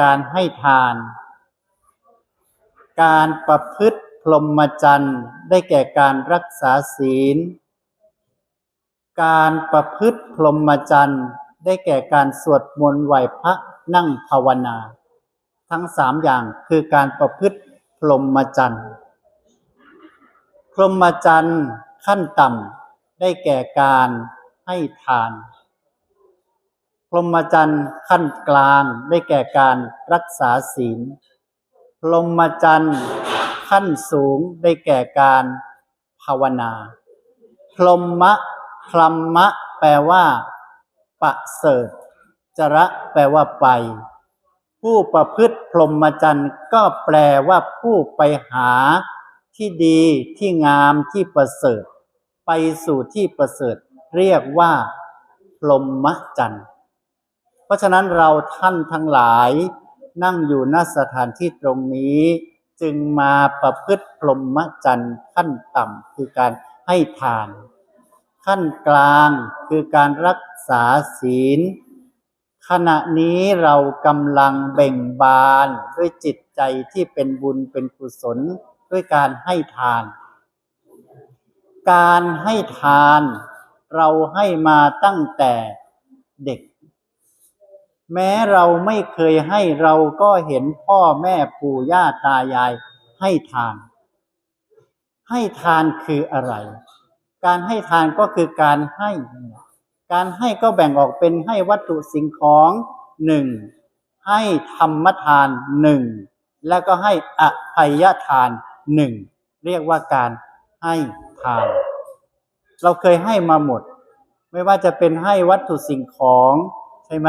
การให้ทาน การประพฤติพรหมจรรย์ได้แก่การรักษาศีล การประพฤติพรหมจรรย์ได้แก่การสวดมนต์ไหวพระนั่งภาวนา ทั้งสามอย่างคือการประพฤติพรหมจรรย์พรหมจรรย์ขั้นต่ำได้แก่การให้ทาน พรหมจรรย์ขั้นกลางได้แก่การรักษาศีล พรหมจรรย์ขั้นสูงได้แก่การภาวนา พรหมะพรหมะ แปลว่า ประเสริฐจระแปลว่าไป ผู้ประพฤติพรหมจรรย์ก็แปลว่าผู้ไปหาที่ดีที่งามที่ประเสริฐ ไปสู่ที่ประเสริฐ เรียกว่าพรหมจรรย์ ราะฉะนั้นเราท่านทั้งหลายนั่งอยู่ณสถานที่ตรงนี้ จึงมาประพฤติพรหมจรรย์ขั้นต่ำคือการให้ทาน ขั้นกลางคือการรักษาศีล ขณะนี้เรากำลังเบ่งบานด้วยจิตใจที่เป็นบุญเป็นกุศลด้วยการให้ทาน การให้ทานเราให้มาตั้งแต่เด็ก แม้เราไม่เคยให้เราก็เห็นพ่อแม่ปู่ย่าตายายให้ทาน ให้ทานคืออะไร การให้ทานก็คือการให้ การให้ก็แบ่งออกเป็นให้วัตถุสิ่งของหนึ่งให้ธรรมทานหนึ่งแล้วก็ให้อภัยทานหนึ่งเรียกว่าการให้ทาน เราเคยให้มาหมด ไม่ว่าจะเป็นให้วัตถุสิ่งของใช่ไหม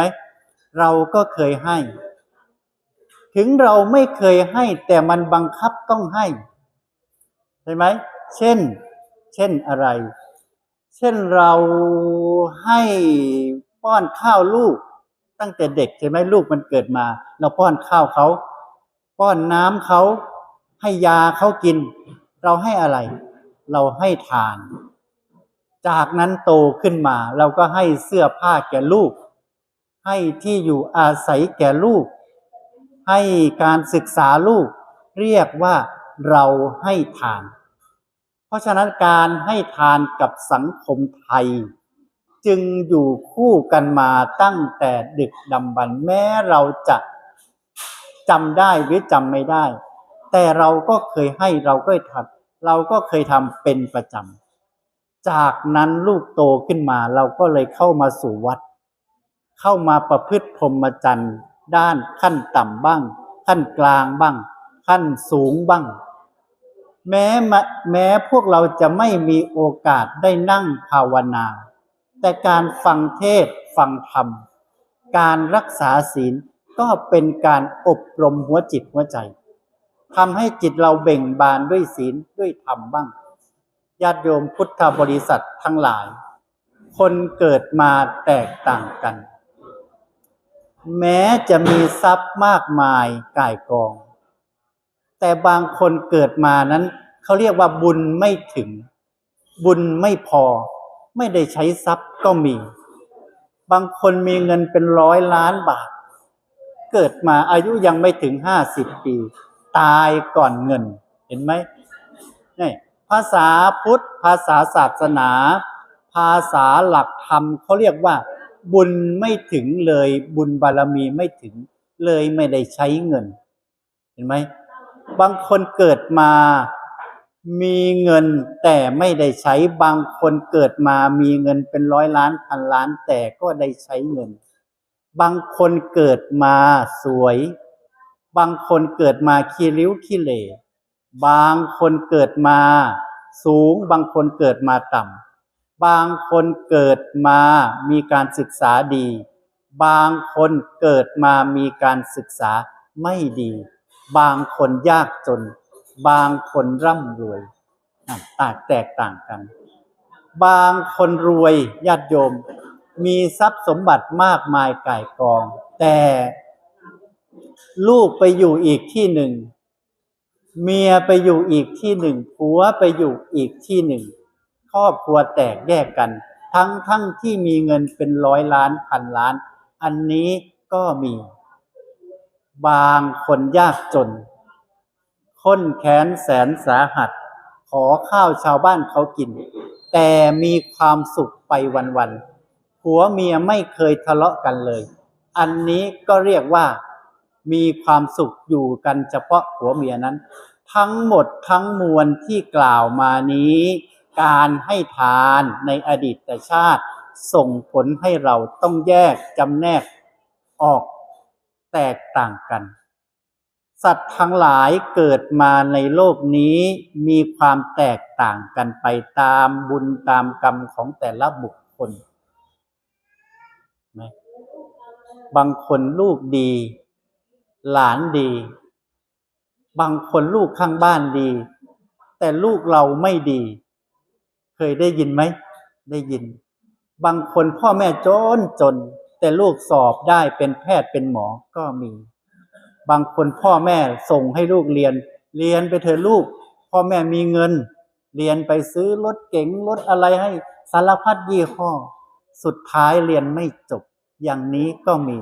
เราก็เคยให้ ถึงเราไม่เคยให้ แต่มันบังคับต้องให้ ใช่ไหม เช่น เช่นอะไร เช่นเราให้ป้อนข้าวลูก ตั้งแต่เด็กใช่ไหมลูกมันเกิดมา เราป้อนข้าวเขา ป้อนน้ำเขา ให้ยาเขากิน เราให้อะไร เราให้ทาน จากนั้นโตขึ้นมา เราก็ให้เสื้อผ้าแก่ลูก ให้ที่อยู่อาศัยแก่ลูก ให้การศึกษาลูก เรียกว่าเราให้ทาน เพราะฉะนั้นการให้ทานกับสังคมไทย จึงอยู่คู่กันมาตั้งแต่ดึกดำบรรพ์แม้เราจะจำได้หรือจำไม่ได้ แต่เราก็เคยให้เราก็ทำเราก็เคยทำเป็นประจำจากนั้นลูกโตขึ้นมาเราก็เลยเข้ามาสู่วัด เข้ามาประพฤติพรหมจรรย์ด้านขั้นต่ำบ้าง ขั้นกลางบ้าง ขั้นสูงบ้าง แม้แม้พวกเราจะไม่มีโอกาสได้นั่งภาวนา แต่การฟังเทศฟังธรรม การรักษาศีลก็เป็นการอบรมหัวจิตหัวใจทำให้จิตเราเบ่งบานด้วยศีลด้วยธรรมบ้างญาติโยมพุทธบริษัททั้งหลาย คนเกิดมาแตกต่างกัน แม้จะมีทรัพย์มากมายก่ายกอง แต่บางคนเกิดมานั้น เขาเรียกว่าบุญไม่ถึง บุญไม่พอ ไม่ได้ใช้ทรัพย์ก็มี บางคนมีเงินเป็นร้อยล้านบาท เกิดมาอายุยังไม่ถึงห้าสิบปี ตายก่อนเงิน เห็นไหมนี่ภาษาพุทธ ภาษาศาสนา ภาษาหลักธรรมเขาเรียกว่า บุญไม่ถึงเลยบุญบารมีไม่ถึงเลยไม่ได้ใช้เงิน เห็นไหมบางคนเกิดมามีเงินแต่ไม่ได้ใช้บางคนเกิดมามีเงินเป็นร้อยล้านพันล้านแต่ก็ได้ใช้เงิน บางคนเกิดมาสวย บางคนเกิดมาขี้ริ้วขี้เหร่บางคนเกิดมาสูง บางคนเกิดมาต่ำ บางคนเกิดมามีการศึกษาดี บางคนเกิดมามีการศึกษาไม่ดี บางคนยากจน บางคนร่ำรวยต่างแตกต่างกัน บางคนรวยญาติโยม มีทรัพย์สมบัติมากมายก่ายกอง แต่ลูกไปอยู่อีกที่หนึ่ง เมียไปอยู่อีกที่หนึ่งผัวไปอยู่อีกที่หนึ่ง ครอบครัวแตกแยกกัน ทั้งทั้งที่มีเงินเป็นร้อยล้านพันล้าน อันนี้ก็มี บางคนยากจนค้นแค้นแสนสาหัส ขอข้าวชาวบ้านเขากิน แต่มีความสุขไปวันๆผัวเมียไม่เคยทะเลาะกันเลย อันนี้ก็เรียกว่ามีความสุขอยู่กันเฉพาะผัวเมียนั้น ทั้งหมดทั้งมวลที่กล่าวมานี้ การให้ทานในอดีตชาติ ส่งผลให้เราต้องแยกจำแนกออกแตกต่างกัน สัตว์ทั้งหลายเกิดมาในโลกนี้มีความแตกต่างกันไปตามบุญตามกรรมของแต่ละบุคคลไหมบางคนลูกดี หลานดี บางคนลูกข้างบ้านดี แต่ลูกเราไม่ดี ยได้ยินไหม ได้ยิน บางคนพ่อแม่จนจน แต่ลูกสอบได้เป็นแพทย์เป็นหมอก็มี บางคนพ่อแม่ส่งให้ลูกเรียน เรียนไปเถอะลูก พ่อแม่มีเงิน เรียนไปซื้อรถเก๋งรถอะไรให้สารพัดยี่ห้อ สุดท้ายเรียนไม่จบ อย่างนี้ก็มี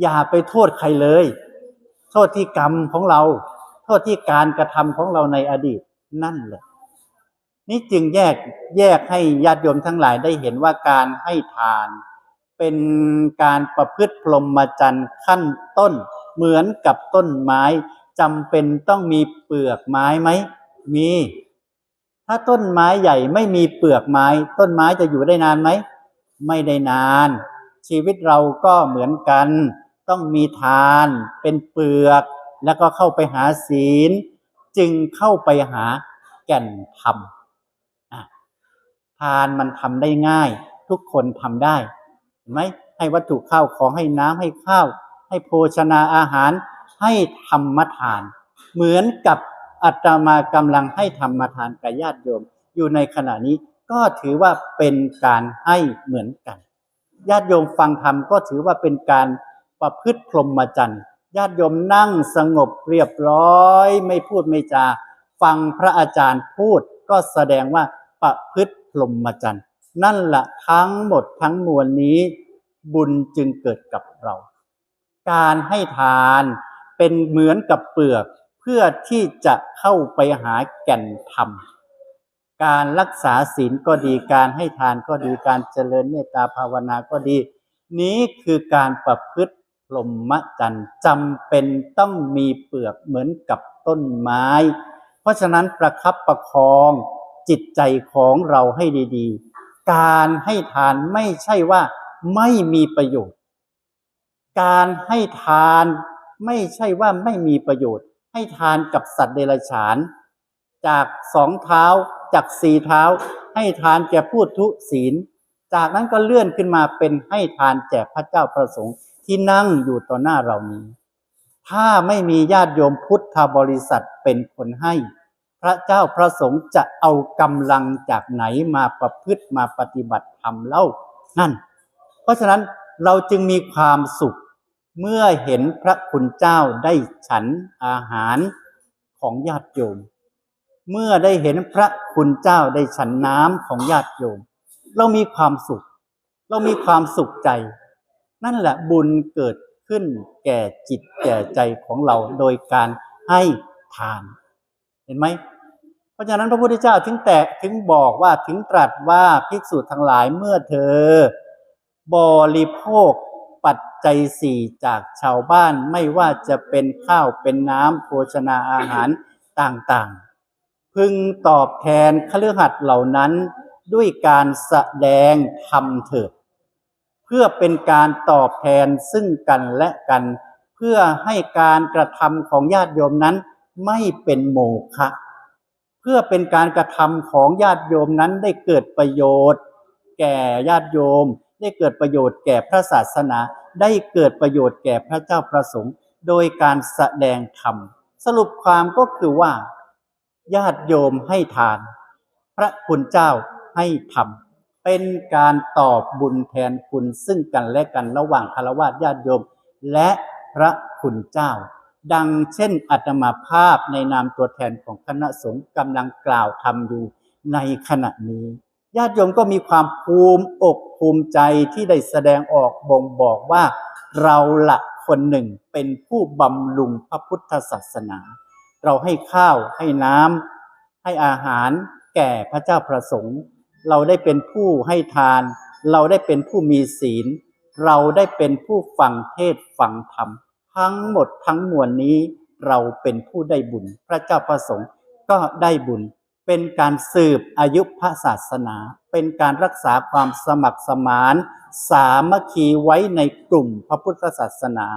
อย่าไปโทษใครเลย โทษที่กรรมของเรา โทษที่การกระทำของเราในอดีตนั่นแหละ นี่จึงแยกแยกให้ญาติโยมทั้งหลายได้เห็นว่าการให้ทาน เป็นการประพฤติพรหมจรรย์ขั้นต้น เหมือนกับต้นไม้จำเป็นต้องมีเปลือกไม้ไหมมี ถ้าต้นไม้ใหญ่ไม่มีเปลือกไม้ ต้นไม้จะอยู่ได้นานไหมไม่ได้นาน ชีวิตเราก็เหมือนกัน ต้องมีทานเป็นเปลือก แล้วก็เข้าไปหาศีล จึงเข้าไปหาแก่นธรรม ทานมันทำได้ง่าย ทุกคนทำได้เห็นไหมให้วัตถุข้าวของให้น้ำให้ข้าว ให้โภชนาอาหาร ให้ธรรมทาน เหมือนกับอาตมากำลังให้ธรรมทานกับญาติโยม อยู่ในขณะนี้ก็ถือว่าเป็นการให้เหมือนกัน ญาติโยมฟังธรรมก็ถือว่าเป็นการประพฤติพรหมจรรย์ญาติโยมนั่งสงบเรียบร้อย ไม่พูดไม่จา ฟังพระอาจารย์พูดก็แสดงว่าประพฤติ พรหมจรรย์ นั่นแหละทั้งหมดทั้งมวลนี้ บุญจึงเกิดกับเรา การให้ทานเป็นเหมือนกับเปลือก เพื่อที่จะเข้าไปหาแก่นธรรม การรักษาศีลก็ดีการให้ทานก็ดีการเจริญเมตตาภาวนาก็ดี นี้คือการประพฤติพรหมจรรย์จำเป็นต้องมีเปลือกเหมือนกับต้นไม้ เพราะฉะนั้นประคับประคอง จิตใจของเราให้ดีๆ การให้ทานไม่ใช่ว่าไม่มีประโยชน์ การให้ทานไม่ใช่ว่าไม่มีประโยชน์ ให้ทานกับสัตว์เดรัจฉาน จากสองเท้าจากสี่เท้า ให้ทานแก่ผู้ทุศีล จากนั้นก็เลื่อนขึ้นมาเป็นให้ทานแก่พระเจ้าประสงค์ที่นั่งอยู่ต่อหน้าเรานี้ ถ้าไม่มีญาติโยมพุทธบริษัทเป็นคนให้ พระเจ้าพระสงฆ์จะเอากำลังจากไหนมาประพฤติมาปฏิบัติธรรมเล่านั่น เพราะฉะนั้นเราจึงมีความสุขเมื่อเห็นพระคุณเจ้าได้ฉันอาหารของญาติโยม เมื่อได้เห็นพระคุณเจ้าได้ฉันน้ำของญาติโยม เรามีความสุข เรามีความสุขใจ นั่นแหละบุญเกิดขึ้นแก่จิตแก่ใจของเราโดยการให้ทาน เห็นไหมเพราะฉะนั้นพระพุทธเจ้าถึงแตะถึงบอกว่าถึงตรัสว่าภิกษุทั้งหลายเมื่อเธอบริโภคปัจจัยสี่จากชาวบ้านไม่ว่าจะเป็นข้าวเป็นน้ำโภชนาอาหารต่างๆ พึงตอบแทนคฤหัสเหล่านั้นด้วยการแสดงธรรมเถิดเพื่อเป็นการตอบแทนซึ่งกันและกัน เพื่อให้การกระทำของญาติโยมนั้น ไม่เป็นโมฆะเพื่อเป็นการกระทำของญาติโยมนั้นได้เกิดประโยชน์ แก่ญาติโยม ได้เกิดประโยชน์แก่พระศาสนา ได้เกิดประโยชน์แก่พระเจ้าประสงค์ โดยการแสดงธรรม สรุปความก็คือว่า ญาติโยมให้ทาน พระคุณเจ้าให้ทำเป็นการตอบบุญแทนคุณซึ่งกันและกันระหว่างคารวะญาติโยม และพระคุณเจ้า ดังเช่นอัตมาภาพในนามตัวแทนของคณะสงฆ์กำลังกล่าวทำอยู่ในขณะนี้ ญาติโยมก็มีความภูมิอกภูมิใจที่ได้แสดงออกบ่งบอกว่าเราละคนหนึ่งเป็นผู้บำรุงพระพุทธศาสนา เราให้ข้าวให้น้ำให้อาหารแก่พระเจ้าประสงค์ เราได้เป็นผู้ให้ทาน เราได้เป็นผู้มีศีล เราได้เป็นผู้ฟังเทศฟังธรรม ทั้งหมดทั้งมวลนี้เราเป็นผู้ได้บุญ พระเจ้าประสงค์ก็ได้บุญ เป็นการสืบอายุพระศาสนา เป็นการรักษาความสมัครสมาน สามัคคีไว้ในกลุ่มพระพุทธศาสนา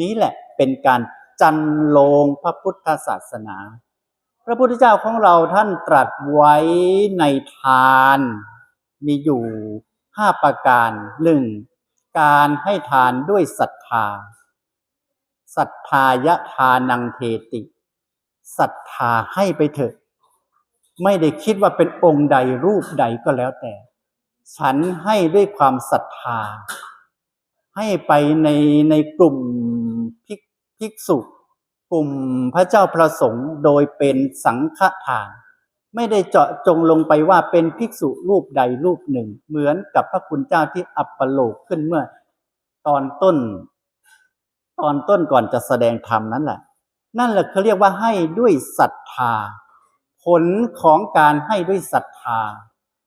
นี้แหละเป็นการจันโลงพระพุทธศาสนา พระพุทธเจ้าของเราท่านตรัสไว้ในทาน มีอยู่ห้าประการหนึ่งการให้ทานด้วยศรัทธา ศรัทธายะทานังเทติศรัทธาให้ไปเถอะ ไม่ได้คิดว่าเป็นองค์ใดรูปใดก็แล้วแต่ ฉันให้ด้วยความศรัทธา ให้ไปในในกลุ่มภิกภิกษุกลุ่มพระเจ้าประสงค์โดยเป็นสังฆทาน ไม่ได้เจาะจงลงไปว่าเป็นภิกษุรูปใดรูปหนึ่ง เหมือนกับพระคุณเจ้าที่อัปปโลกขึ้นเมื่อ ตอนต้น ตอนต้นก่อนจะแสดงธรรมนั่นแหละ นั่นแหละเขาเรียกว่าให้ด้วยศรัทธา ผลของการให้ด้วยศรัทธา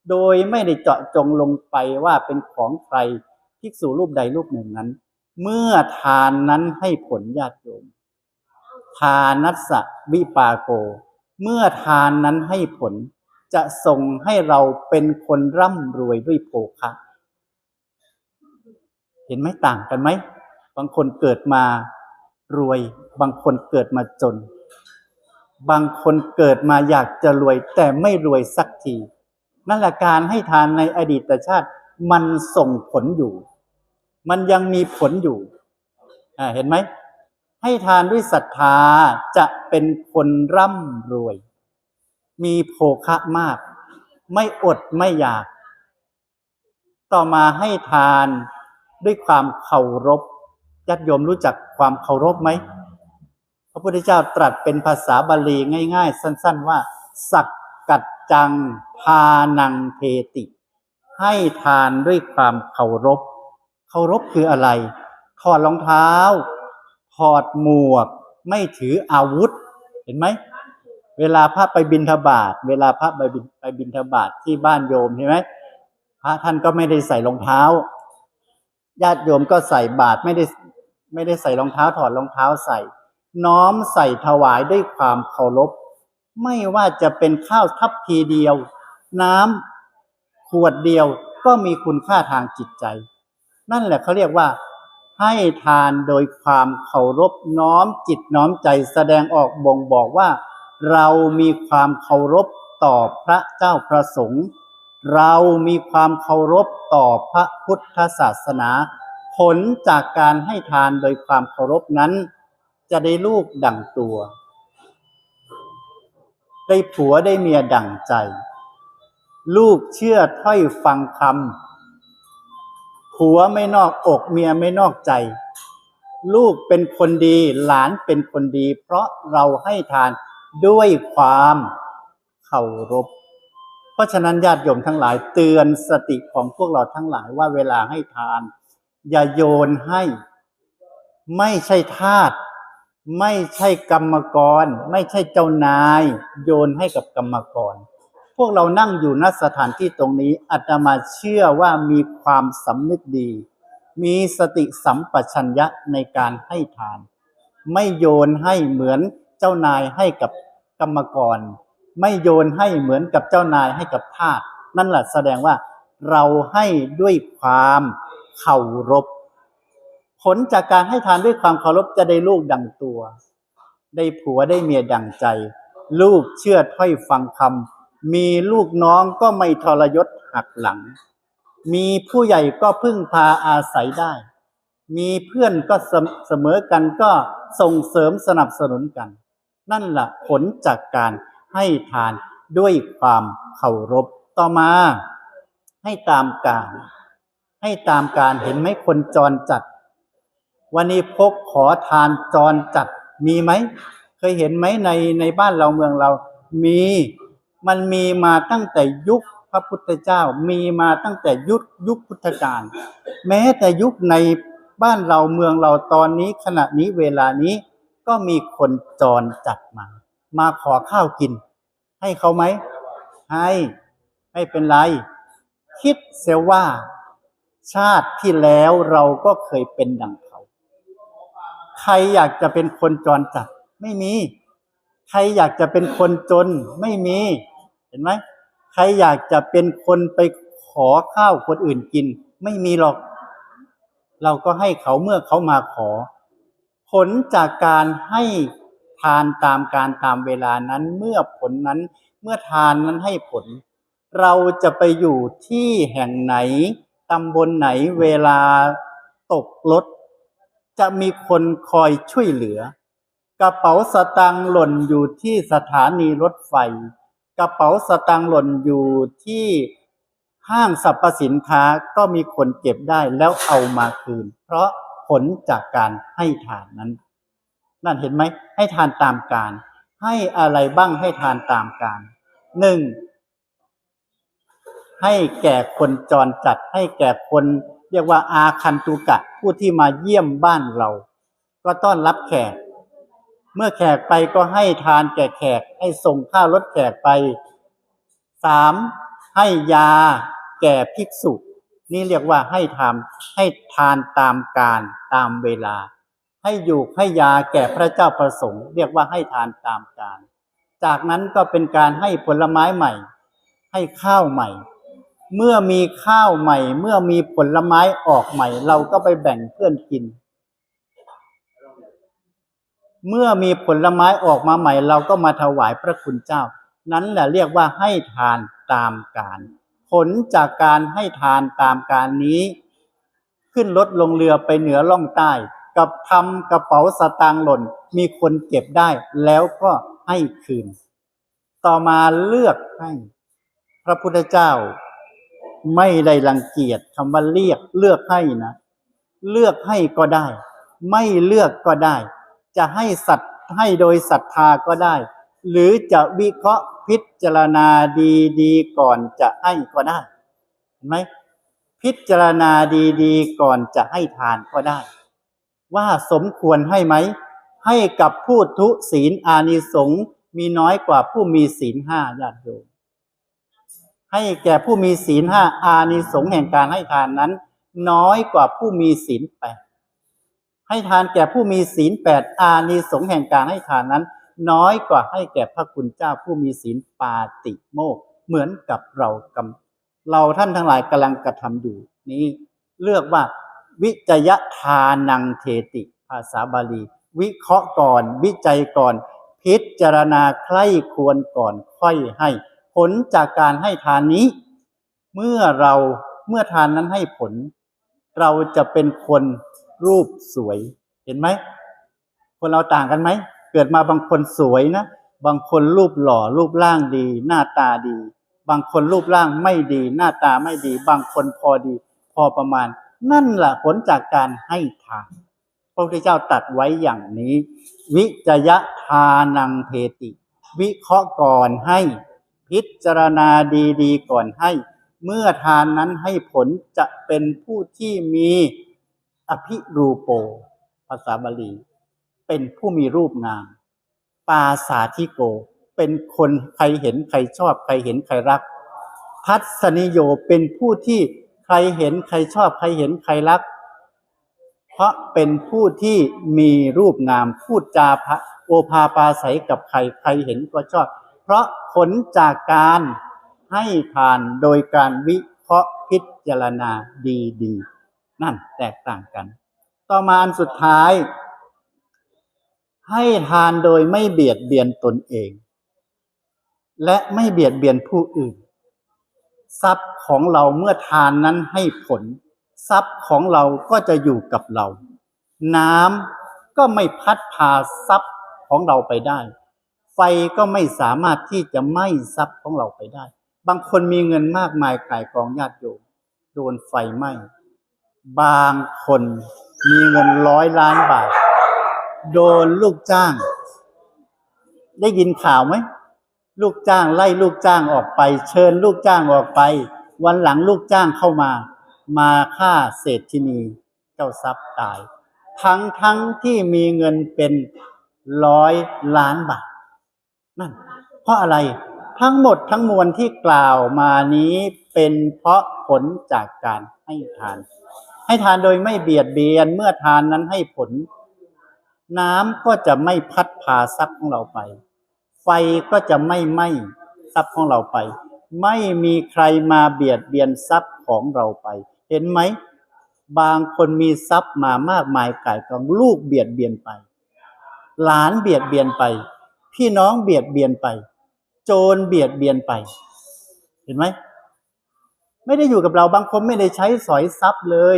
โดยไม่ได้เจาะจงลงไปว่าเป็นของใครภิกษุรูปใดรูปหนึ่งนั้น เมื่อทานนั้นให้ผลญาติโยมทานัสสะวิปาโก เมื่อทานนั้นให้ผลจะส่งให้เราเป็นคนร่ำรวยด้วยโภคะ เห็นไหมต่างกันไหม บางคนเกิดมารวย บางคนเกิดมาจน บางคนเกิดมาอยากจะรวยแต่ไม่รวยสักที นั่นแหละการให้ทานในอดีตชาติมันส่งผลอยู่ มันยังมีผลอยู่เห็นไหม ให้ทานด้วยศรัทธาจะเป็นคนร่ำรวย มีโภคะมาก ไม่อดไม่อยาก ต่อมาให้ทานด้วยความเคารพ ญาติโยมรู้จักความเคารพไหมพระพุทธเจ้าตรัสเป็นภาษาบาลีง่าย ๆ สั้น ๆ ว่า สักกัดจังทานังเทติ ให้ทานด้วยความเคารพ เคารพคืออะไร ถอดรองเท้า ถอดหมวก ไม่ถืออาวุธ เห็นไหม เวลาพระไปบิณฑบาตเวลาพระไปบิณไปบิณฑบาตที่บ้านโยมเห็นไหมพระท่านก็ไม่ได้ใส่รองเท้า ญาติโยมก็ใส่บาตรไม่ได้ ไม่ได้ใส่รองเท้าถอดรองเท้าใส่ น้อมใส่ถวายด้วยความเคารพ ไม่ว่าจะเป็นข้าวทัพพีเดียว น้ำขวดเดียวก็มีคุณค่าทางจิตใจ นั่นแหละเขาเรียกว่า ให้ทานโดยความเคารพน้อมจิตน้อมใจแสดงออกบ่งบอกว่า เรามีความเคารพต่อพระเจ้าประสงค์เรามีความเคารพต่อพระพุทธศาสนา ผลจากการให้ทานโดยความเคารพนั้น จะได้ลูกดั่งตัว ได้ผัวได้เมียดั่งใจ ลูกเชื่อถ้อยฟังคำผัวไม่นอกอกเมียไม่นอกใจ ลูกเป็นคนดีหลานเป็นคนดี เพราะเราให้ทานด้วยความเคารพเพราะฉะนั้นญาติโยมทั้งหลายเตือนสติของพวกเราทั้งหลายว่าเวลาให้ทาน อย่าโยนให้ ไม่ใช่ทาสไม่ใช่กรรมกร ไม่ใช่เจ้านาย โยนให้กับกรรมกร พวกเรานั่งอยู่ณสถานที่ตรงนี้อาตมาเชื่อว่ามีความสำนึกดี มีสติสัมปชัญญะในการให้ทาน ไม่โยนให้เหมือนเจ้านายให้กับกรรมกร ไม่โยนให้เหมือนกับเจ้านายให้กับทาสนั่นแหละแสดงว่าเราให้ด้วยความ เคารพ ผลจากการให้ทานด้วยความเคารพจะได้ลูกดังตัว ได้ผัวได้เมียดังใจ ลูกเชื่อถ้อยฟังคำมีลูกน้องก็ไม่ทรยศหักหลัง มีผู้ใหญ่ก็พึ่งพาอาศัยได้ มีเพื่อนก็เสมเสมอกันก็ส่งเสริมสนับสนุนกัน นั่นแหละผลจากการให้ทานด้วยความเคารพต่อมาให้ตามการ ให้ตามการเห็นไหมคนจรจัด วันนี้พกขอทานจรจัดมีไหม เคยเห็นไหมในในบ้านเราเมืองเรา มีมันมีมาตั้งแต่ยุคพระพุทธเจ้า มีมาตั้งแต่ยุคยุคพุทธกาลแม้แต่ยุคในบ้านเราเมืองเราตอนนี้ขณะนี้เวลานี้ก็มีคนจรจัดมา มาขอข้าวกิน ให้เขาไหมให้ไม่เป็นไร คิดเสียว่า ชาติที่แล้วเราก็เคยเป็นดังเขา ใครอยากจะเป็นคนจรจัดไม่มี ใครอยากจะเป็นคนจนไม่มี เห็นไหมใครอยากจะเป็นคนไปขอข้าวคนอื่นกิน ไม่มีหรอก เราก็ให้เขาเมื่อเขามาขอ ผลจากการให้ทานตามการตามเวลานั้นเมื่อผลนั้น เมื่อทานนั้นให้ผล เราจะไปอยู่ที่แห่งไหน ตำบลไหนเวลาตกรถ จะมีคนคอยช่วยเหลือ กระเป๋าสตางค์หล่นอยู่ที่สถานีรถไฟ กระเป๋าสตางค์หล่นอยู่ที่ห้างสรรพสินค้าก็มีคนเก็บได้แล้วเอามาคืน เพราะผลจากการให้ทานนั้น นั่นเห็นไหมให้ทานตามการ ให้อะไรบ้างให้ทานตามการหนึ่ง ให้แก่คนจรจัด ให้แก่คนเรียกว่าอาคันตุกะ ผู้ที่มาเยี่ยมบ้านเรา ก็ต้อนรับแขก เมื่อแขกไปก็ให้ทานแก่แขก ให้ส่งข้าวรถแขกไปสามให้ยาแก่ภิกษุ นี่เรียกว่าให้ทำให้ทานตามการตามเวลา ให้อยู่ให้ยาแก่พระเจ้าประสงค์ เรียกว่าให้ทานตามการ จากนั้นก็เป็นการให้ผลไม้ใหม่ ให้ข้าวใหม่ เมื่อมีข้าวใหม่ เมื่อมีผลไม้ออกใหม่ เราก็ไปแบ่งเพื่อนกิน เมื่อมีผลไม้ออกมาใหม่ เราก็มาถวายพระคุณเจ้า นั้นแหละเรียกว่าให้ทานตามการ ผลจากการให้ทานตามการนี้ ขึ้นรถลงเรือไปเหนือล่องใต้ กับทำกระเป๋าสตางค์หล่น มีคนเก็บได้แล้วก็ให้คืน ต่อมาเลือกให้ พระพุทธเจ้า ไม่ได้รังเกียจคำว่าเรียกเลือกให้นะ เลือกให้ก็ได้ ไม่เลือกก็ได้ จะให้สัตว์ให้โดยศรัทธาก็ได้ หรือจะวิเคราะห์พิจารณาดีๆก่อนจะให้ก็ได้เห็นไหมพิจารณาดีๆ ก่อนจะให้ทานก็ได้ ว่าสมควรให้ไหม ให้กับผู้ทุศีลอานิสงส์มีน้อยกว่าผู้มีศีลห้าญาติโยม ให้แก่ผู้มีศีลห้าอานิสงส์แห่งการให้ทานนั้น น้อยกว่าผู้มีศีลแปดให้ทานแก่ผู้มีศีลแปดอานิสงส์แห่งการให้ทานนั้น น้อยกว่าให้แก่พระคุณเจ้าผู้มีศีลปาติโมกเหมือนกับเรากำเราท่านทั้งหลายกำลังกระทำอยู่นี้ เลือกว่า วิจยทานังเทติ ภาษาบาลี วิเคราะห์ก่อน วิจัยก่อน พิจารณาใคร่ควรก่อนค่อยให้ ผลจากการให้ทานนี้ เมื่อเราเมื่อทานนั้นให้ผล เราจะเป็นคนรูปสวย เห็นไหม คนเราต่างกันไหม เกิดมาบางคนสวยนะ บางคนรูปหล่อรูปร่างดี หน้าตาดี บางคนรูปร่างไม่ดี หน้าตาไม่ดี บางคนพอดี พอประมาณ นั่นแหละผลจากการให้ทานพระพุทธเจ้าตัดไว้อย่างนี้ วิจยะทานังเทติ วิเคราะห์ก่อนให้ พิจารณาดีๆ ก่อนให้ เมื่อทานนั้นให้ผลจะเป็นผู้ที่มีอภิรูโป ภาษาบาลี เป็นผู้มีรูปงาม ปาสาธิโก เป็นคนใครเห็นใครชอบ ใครเห็นใครรักทัศนิโยเป็นผู้ที่ใครเห็นใครชอบใครเห็นใครรัก เพราะเป็นผู้ที่มีรูปงามพูดจาพระโอภาปาศัยกับใคร ใครเห็นก็ชอบ เพราะผลจากการให้ทานโดยการวิเคราะห์พิจารณาดีๆ นั่นแตกต่างกัน ต่อมาอันสุดท้าย ให้ทานโดยไม่เบียดเบียนตนเอง และไม่เบียดเบียนผู้อื่น ทรัพย์ของเราเมื่อทานนั้นให้ผล ทรัพย์ของเราก็จะอยู่กับเรา น้ำก็ไม่พัดพาทรัพย์ของเราไปได้ ไฟก็ไม่สามารถที่จะไหม้ทรัพย์ของเราไปได้ บางคนมีเงินมากมายกายกองญาติโยมโดนไฟไหม้บางคนมีเงินร้อยล้านบาท โดนลูกจ้าง ได้ยินข่าวไหมลูกจ้างไล่ลูกจ้างออกไป เชิญลูกจ้างออกไป วันหลังลูกจ้างเข้ามา มาฆ่าเศรษฐินีเจ้าทรัพย์ตาย ทั้งทั้งที่มีเงินเป็นร้อยล้านบาท นั่น เพราะอะไรทั้งหมดทั้งมวลที่กล่าวมานี้เป็นเพราะผลจากการให้ทาน ให้ทานโดยไม่เบียดเบียนเมื่อทานนั้นให้ผล น้ำก็จะไม่พัดพาทรัพย์ของเราไป ไฟก็จะไม่ไหม้ทรัพย์ของเราไป ไม่มีใครมาเบียดเบียนทรัพย์ของเราไป เห็นไหม บางคนมีทรัพย์มามากมายก่ายกองลูกเบียดเบียนไป หลานเบียดเบียนไป พี่น้องเบียดเบียนไป โจรเบียดเบียนไป เห็นไหม ไม่ได้อยู่กับเราบางคนไม่ได้ใช้สอยทรัพย์เลย